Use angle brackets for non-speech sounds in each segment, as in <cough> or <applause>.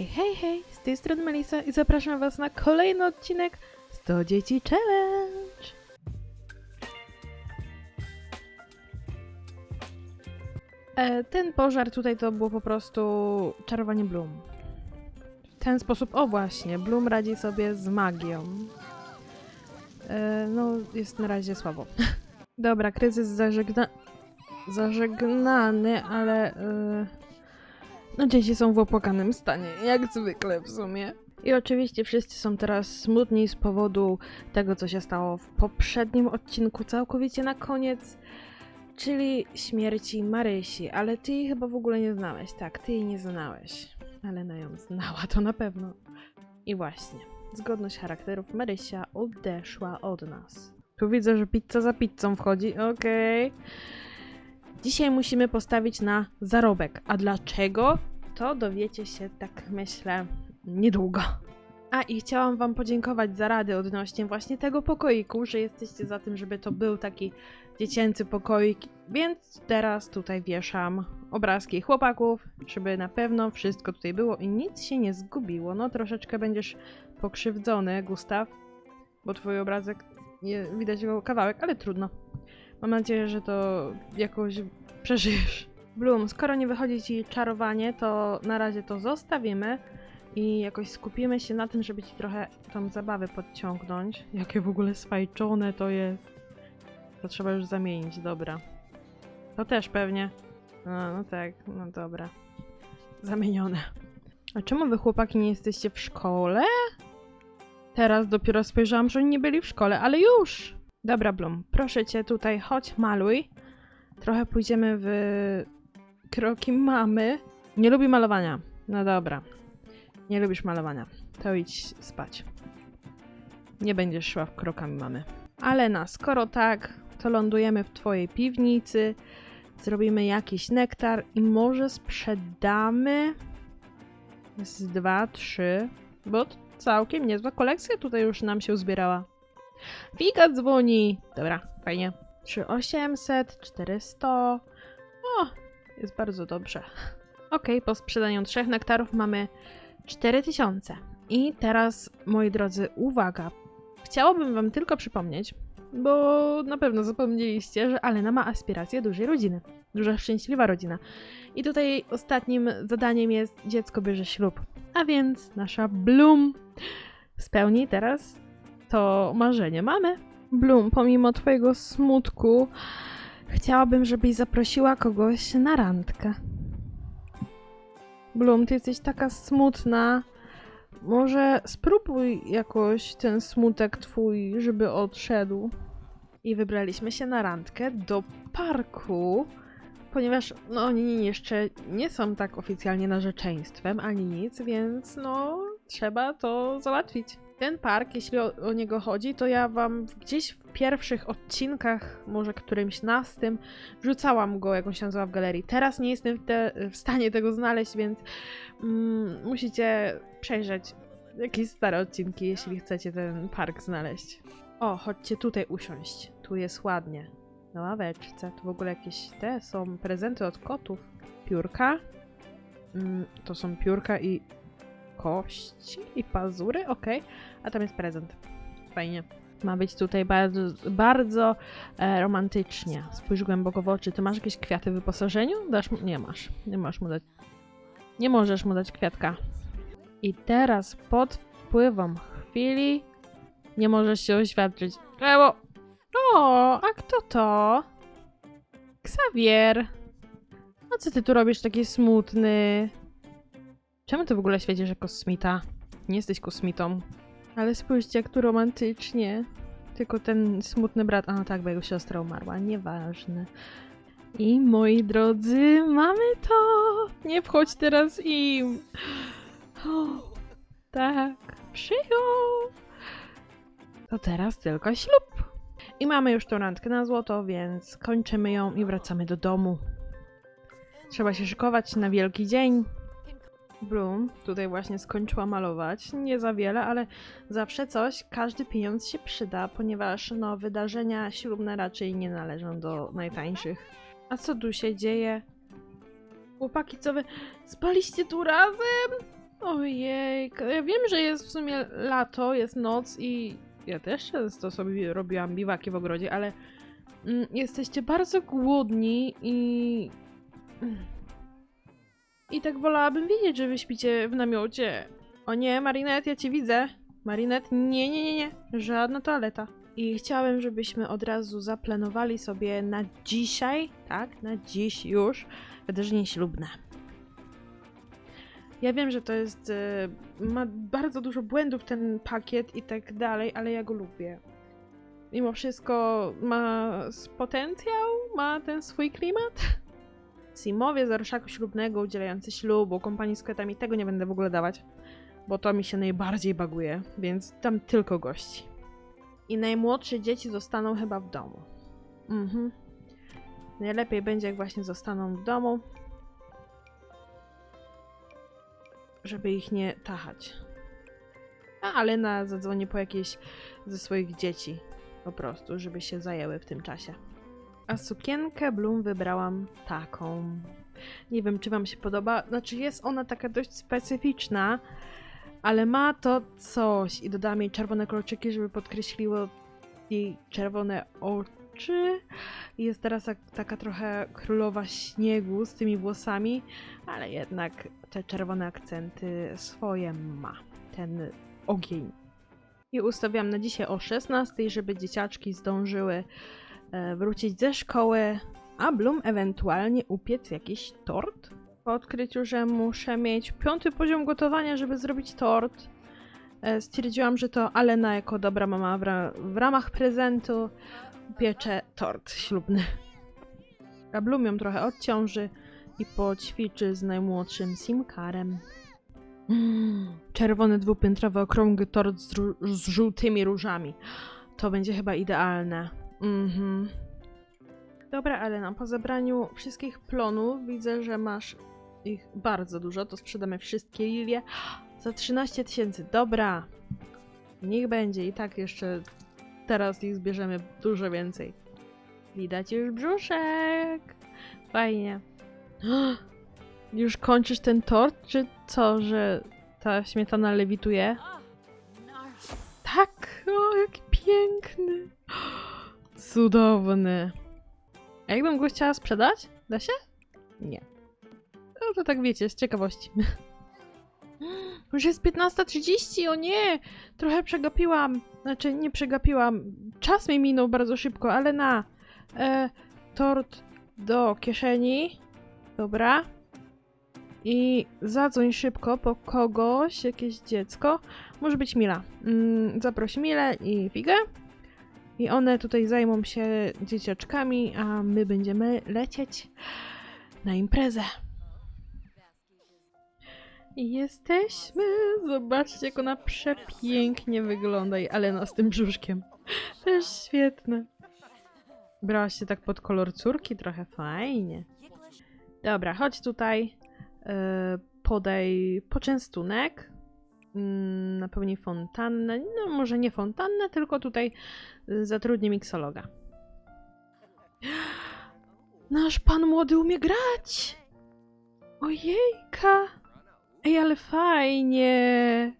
Hej, hej, hej, z tej strony Melisa i zapraszam was na kolejny odcinek 100 Dzieci Challenge! E, ten pożar tutaj to było po prostu czarowanie Bloom. W ten sposób, o właśnie, Bloom radzi sobie z magią. E, no, jest na razie słabo. <laughs> Dobra, kryzys zażegna... zażegnany, ale... E, no dzieci są w opłakanym stanie, jak zwykle w sumie. I oczywiście wszyscy są teraz smutni z powodu tego, co się stało w poprzednim odcinku, całkowicie na koniec, czyli śmierci Marysi. Ale ty jej chyba w ogóle nie znałeś. Tak, ty jej nie znałeś. Ale na ją znała, to na pewno. I właśnie, zgodność charakterów Marysia odeszła od nas. Tu widzę, że pizza za pizzą wchodzi, okej. Dzisiaj musimy postawić na zarobek. A dlaczego? To dowiecie się, tak myślę, niedługo. A i chciałam Wam podziękować za rady odnośnie właśnie tego pokoiku, że jesteście za tym, żeby to był taki dziecięcy pokoik, więc teraz tutaj wieszam obrazki chłopaków, żeby na pewno wszystko tutaj było i nic się nie zgubiło. No troszeczkę będziesz pokrzywdzony, Gustaw, bo Twój obrazek, nie, widać go kawałek, ale trudno. Mam nadzieję, że to jakoś przeżyjesz. Bloom, skoro nie wychodzi ci czarowanie, to na razie to zostawimy i jakoś skupimy się na tym, żeby ci trochę tą zabawę podciągnąć. Jakie w ogóle sfajczone to jest. To trzeba już zamienić, dobra. To też pewnie. No, no tak, no dobra. Zamienione. A czemu wy chłopaki nie jesteście w szkole? Teraz dopiero spojrzałam, że oni nie byli w szkole, ale już! Dobra, Blum, proszę cię tutaj, chodź, maluj. Trochę pójdziemy w kroki mamy. Nie lubi malowania. No dobra. Nie lubisz malowania. To idź spać. Nie będziesz szła w krokami mamy. Ale na skoro tak, to lądujemy w twojej piwnicy. Zrobimy jakiś nektar i może sprzedamy z dwa, trzy, bo całkiem niezła kolekcja tutaj już nam się uzbierała. Wika dzwoni. Dobra, fajnie. 3800, 400. O, jest bardzo dobrze. Ok, po sprzedaniu trzech nektarów mamy 4000. I teraz, moi drodzy, uwaga. Chciałabym wam tylko przypomnieć, bo na pewno zapomnieliście, że Alena ma aspiracje dużej rodziny. Duża, szczęśliwa rodzina. I tutaj ostatnim zadaniem jest dziecko bierze ślub. A więc nasza Bloom spełni teraz to marzenie mamy. Bloom, pomimo twojego smutku, chciałabym, żebyś zaprosiła kogoś na randkę. Bloom, ty jesteś taka smutna. Może spróbuj jakoś ten smutek twój, żeby odszedł. I wybraliśmy się na randkę do parku, ponieważ no oni jeszcze nie są tak oficjalnie narzeczeństwem ani nic, więc no trzeba to załatwić. Ten park, jeśli o, o niego chodzi, to ja wam gdzieś w pierwszych odcinkach, może którymś nastym, wrzucałam go, jak on się nazywa w galerii. Teraz nie jestem w, te, w stanie tego znaleźć, więc mm, musicie przejrzeć jakieś stare odcinki, jeśli chcecie ten park znaleźć. O, chodźcie tutaj usiąść. Tu jest ładnie. Na ławeczce. Tu w ogóle jakieś te są prezenty od kotów. Piórka. Mm, to są piórka i kości i pazury, okej. A tam jest prezent. Fajnie. Ma być tutaj bardzo, bardzo e, romantycznie. Spójrz głęboko w oczy. Ty masz jakieś kwiaty w wyposażeniu? Dasz mu... Nie masz. Nie możesz mu dać. Nie możesz mu dać kwiatka. I teraz pod wpływem chwili nie możesz się oświadczyć. Ewo! O, a kto to? Xavier! A co ty tu robisz taki smutny? Czemu ty w ogóle świecisz jako kosmita? Nie jesteś kosmitą. Ale spójrzcie, jak tu romantycznie. Tylko ten smutny brat. A no tak, bo jego siostra umarła. Nieważne. I moi drodzy, mamy to! Nie wchodź teraz im! O, tak, przyjął! To teraz tylko ślub. I mamy już tą randkę na złoto, więc kończymy ją i wracamy do domu. Trzeba się szykować na wielki dzień. Bloom tutaj właśnie skończyła malować. Nie za wiele, ale zawsze coś, każdy pieniądz się przyda, ponieważ no, wydarzenia ślubne raczej nie należą do najtańszych. A co tu się dzieje? Chłopaki, co wy spaliście tu razem? Ojej, ja wiem, że jest w sumie lato, jest noc i ja też często sobie robiłam biwaki w ogrodzie, ale mm, jesteście bardzo głodni i... I tak wolałabym wiedzieć, że wy śpicie w namiocie. O nie, Marinette, ja cię widzę. Marinette, nie, nie, nie, nie. Żadna toaleta. I chciałem, żebyśmy od razu zaplanowali sobie na dzisiaj, tak, na dziś już, wydarzenie ślubne. Ja wiem, że to jest. e, ma bardzo dużo błędów ten pakiet i tak dalej, ale ja go lubię. Mimo wszystko ma potencjał, ma ten swój klimat. Simowie z orszaku ślubnego udzielający ślubu, kompanii z kwiatami, tego nie będę w ogóle dawać, bo to mi się najbardziej baguje, więc tam tylko gości. I najmłodsze dzieci zostaną chyba w domu. Mhm. Najlepiej będzie, jak właśnie zostaną w domu, żeby ich nie tachać. A Alena zadzwoni po jakieś ze swoich dzieci, po prostu, żeby się zajęły w tym czasie. A sukienkę Bloom wybrałam taką. Nie wiem, czy wam się podoba. Znaczy, jest ona taka dość specyficzna, ale ma to coś. I dodałam jej czerwone kolczyki, żeby podkreśliło jej czerwone oczy. Jest teraz tak, taka trochę królowa śniegu z tymi włosami, ale jednak te czerwone akcenty swoje ma. Ten ogień. I ustawiam na dzisiaj o 16, żeby dzieciaczki zdążyły wrócić ze szkoły, a Bloom ewentualnie upiec jakiś tort. Po odkryciu, że muszę mieć piąty poziom gotowania, żeby zrobić tort, e, stwierdziłam, że to Alena jako dobra mama w, ra w ramach prezentu upiecze tort ślubny. A Bloom ją trochę odciąży i poćwiczy z najmłodszym Simkarem. Mm, czerwony dwupiętrowy okrągły tort z, z żółtymi różami. To będzie chyba idealne. Mhm. Dobra, Alena, po zebraniu wszystkich plonów widzę, że masz ich bardzo dużo. To sprzedamy wszystkie lilie <gasps> za 13 tysięcy. Dobra. Niech będzie. I tak jeszcze teraz ich zbierzemy dużo więcej. Widać już brzuszek. Fajnie. <gasps> Już kończysz ten tort, czy co, że ta śmietana lewituje? Tak, o, jaki piękny. <gasps> Cudowny. A jakbym go chciała sprzedać? Da się? Nie. No to tak wiecie, z ciekawości. <gasps> Już jest 15.30, o nie! Trochę przegapiłam. Znaczy, nie przegapiłam. Czas mi minął bardzo szybko, ale na. E, tort do kieszeni. Dobra. I zadzwoń szybko po kogoś, jakieś dziecko. Może być Mila. Mm, zaproś Milę i Figę. I one tutaj zajmą się dzieciaczkami, a my będziemy lecieć na imprezę. I jesteśmy. Zobaczcie, jak ona przepięknie wygląda. I Alena z tym brzuszkiem. Też świetne. Brałaś się tak pod kolor córki, trochę fajnie. Dobra, chodź tutaj. e, podaj poczęstunek. Mm, Napełnij fontannę. No, może nie fontannę, tylko tutaj y, zatrudnię miksologa. Nasz pan młody umie grać! Ojejka! Ej, ale fajnie!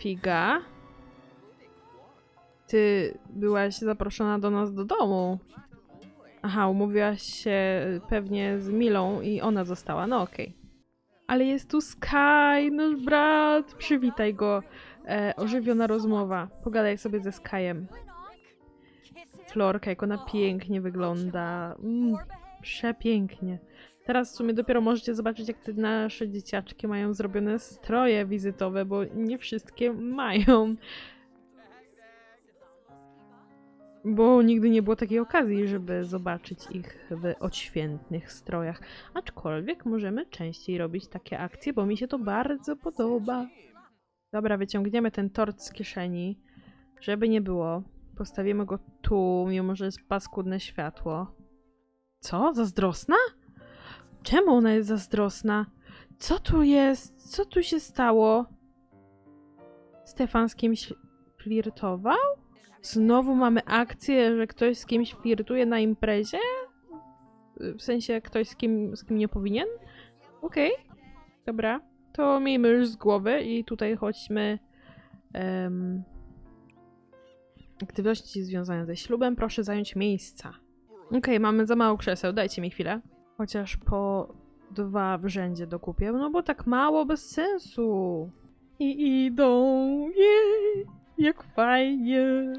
Figa? Ty byłaś zaproszona do nas do domu. Aha, umówiłaś się pewnie z Milą i ona została. No okej. Ale jest tu Sky, nasz brat. Przywitaj go. E, ożywiona rozmowa. Pogadaj sobie ze Skyem. Florka, jak ona pięknie wygląda. Mm, przepięknie. Teraz w sumie dopiero możecie zobaczyć, jak te nasze dzieciaczki mają zrobione stroje wizytowe, bo nie wszystkie mają. Bo nigdy nie było takiej okazji, żeby zobaczyć ich w odświętnych strojach. Aczkolwiek możemy częściej robić takie akcje, bo mi się to bardzo podoba. Dobra, wyciągniemy ten tort z kieszeni, żeby nie było. Postawimy go tu, mimo że jest paskudne światło. Co? Zazdrosna? Czemu ona jest zazdrosna? Co tu jest? Co tu się stało? Stefan z kimś flirtował? Znowu mamy akcję, że ktoś z kimś flirtuje na imprezie? W sensie ktoś z kim, z kim nie powinien? Okej, dobra. to miejmy już z głowy i tutaj chodźmy. em, aktywności związane ze ślubem, proszę zająć miejsca. Okej, mamy za mało krzeseł, dajcie mi chwilę. Chociaż po dwa w rzędzie dokupię, no bo tak mało bez sensu. I idą, jej, jak fajnie.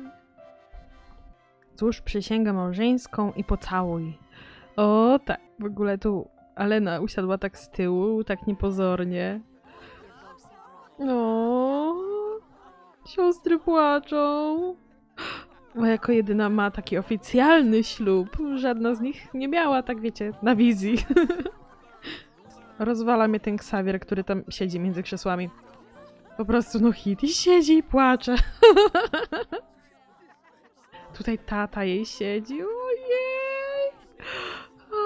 Złóż przysięgę małżeńską i pocałuj. O tak, w ogóle tu Alena usiadła tak z tyłu, tak niepozornie. O, siostry płaczą. Bo jako jedyna ma taki oficjalny ślub. Żadna z nich nie miała, tak wiecie, na wizji. <laughs> Rozwala mnie ten Xavier, który tam siedzi między krzesłami. Po prostu no hit i siedzi i płacze. <laughs> Tutaj tata jej siedzi. Ojej! O,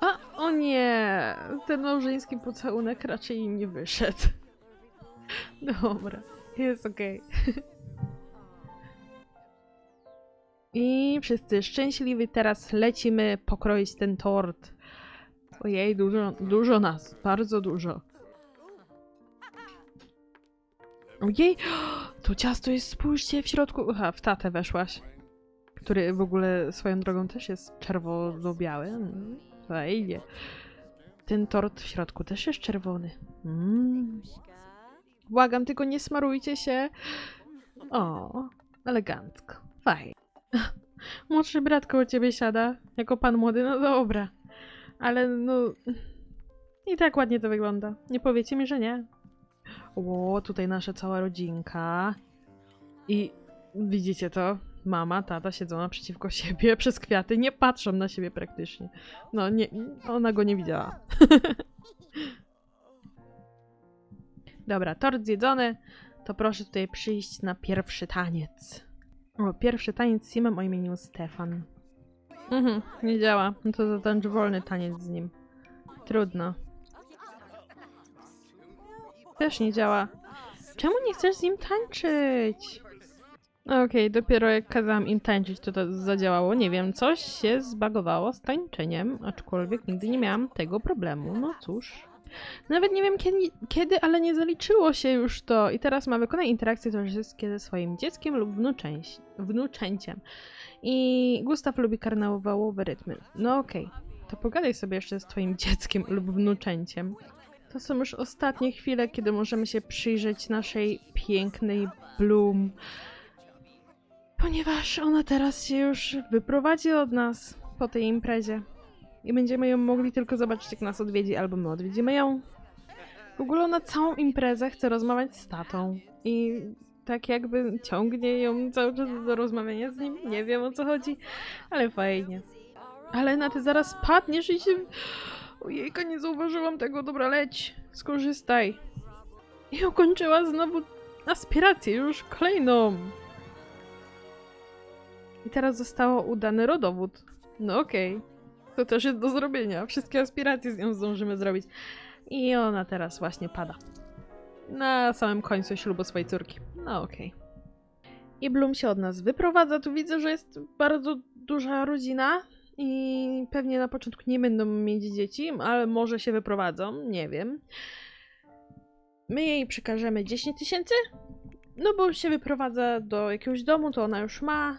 A, o nie! Ten małżeński pocałunek raczej im nie wyszedł. Dobra, jest okej. I wszyscy szczęśliwi. Teraz lecimy pokroić ten tort. Ojej, dużo, dużo nas. Bardzo dużo. Ojej, <gasps> to ciasto jest, spójrzcie, w środku. Aha, w tatę weszłaś. Który w ogóle swoją drogą też jest czerwono-biały. Mm, Fajnie. Ten tort w środku też jest czerwony. Mm. Błagam, tylko nie smarujcie się. O, elegancko. Fajnie. <laughs> Młodszy brat koło ciebie siada, jako pan młody, no dobra. Ale no... I tak ładnie to wygląda. Nie powiecie mi, że nie. O, tutaj nasza cała rodzinka. I widzicie to? Mama, tata siedzą naprzeciwko <laughs> siebie przez kwiaty, nie patrzą na siebie praktycznie. No, nie, ona go nie widziała. <laughs> Dobra, tort zjedzony, to proszę tutaj przyjść na pierwszy taniec. O, pierwszy taniec z Simem o imieniu Stefan. Mhm, nie działa. No to zatańcz wolny taniec z nim. Trudno. Też nie działa. Czemu nie chcesz z nim tańczyć? Okej, dopiero jak kazałam im tańczyć, to to zadziałało. Nie wiem, coś się zbagowało z tańczeniem, aczkolwiek nigdy nie miałam tego problemu. No cóż. Nawet nie wiem kiedy, kiedy, ale nie zaliczyło się już to. I teraz ma wykonać interakcje towarzyskie ze swoim dzieckiem lub wnuczęś, wnuczęciem. I Gustaw lubi karnawałowe rytmy. No okej, to pogadaj sobie jeszcze z twoim <laughs> dzieckiem lub wnuczęciem. To są już ostatnie chwile, kiedy możemy się przyjrzeć naszej pięknej Bloom. Ponieważ ona teraz się już wyprowadzi od nas po tej imprezie. I będziemy ją mogli tylko zobaczyć, jak nas odwiedzi, albo my odwiedzimy ją. W ogóle ona całą imprezę chce rozmawiać z tatą. I tak jakby ciągnie ją cały czas do rozmawiania z nim. Nie wiem o co chodzi, ale fajnie. Ale na ty zaraz padniesz i się... Ojejka, nie zauważyłam tego. Dobra, leć. Skorzystaj. I ukończyła znowu aspirację, już kolejną. I teraz zostało udany rodowód. No okej. To też jest do zrobienia. Wszystkie aspiracje z nią zdążymy zrobić. I ona teraz właśnie pada. Na samym końcu ślubu swojej córki. No okej. I Bloom się od nas wyprowadza. Tu widzę, że jest bardzo duża rodzina. I pewnie na początku nie będą mieć dzieci, ale może się wyprowadzą. Nie wiem. My jej przekażemy 10 tysięcy. No bo się wyprowadza do jakiegoś domu, to ona już ma.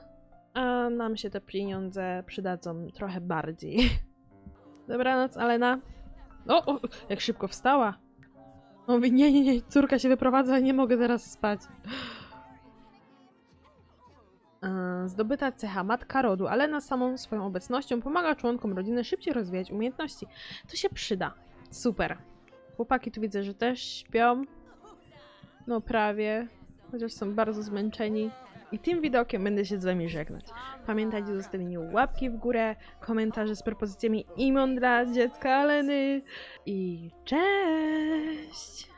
A nam się te pieniądze przydadzą trochę bardziej. <laughs> Dobranoc, Alena. O, o, jak szybko wstała. Mówi, nie, nie, nie, córka się wyprowadza, nie mogę teraz spać. E, Zdobyta cecha matka rodu, Alena samą swoją obecnością pomaga członkom rodziny szybciej rozwijać umiejętności. To się przyda. Super. Chłopaki tu widzę, że też śpią. No prawie. Chociaż są bardzo zmęczeni. I tym widokiem będę się z wami żegnać. Pamiętajcie o zostawieniu łapki w górę, komentarze z propozycjami imion dla dziecka Aleny i cześć!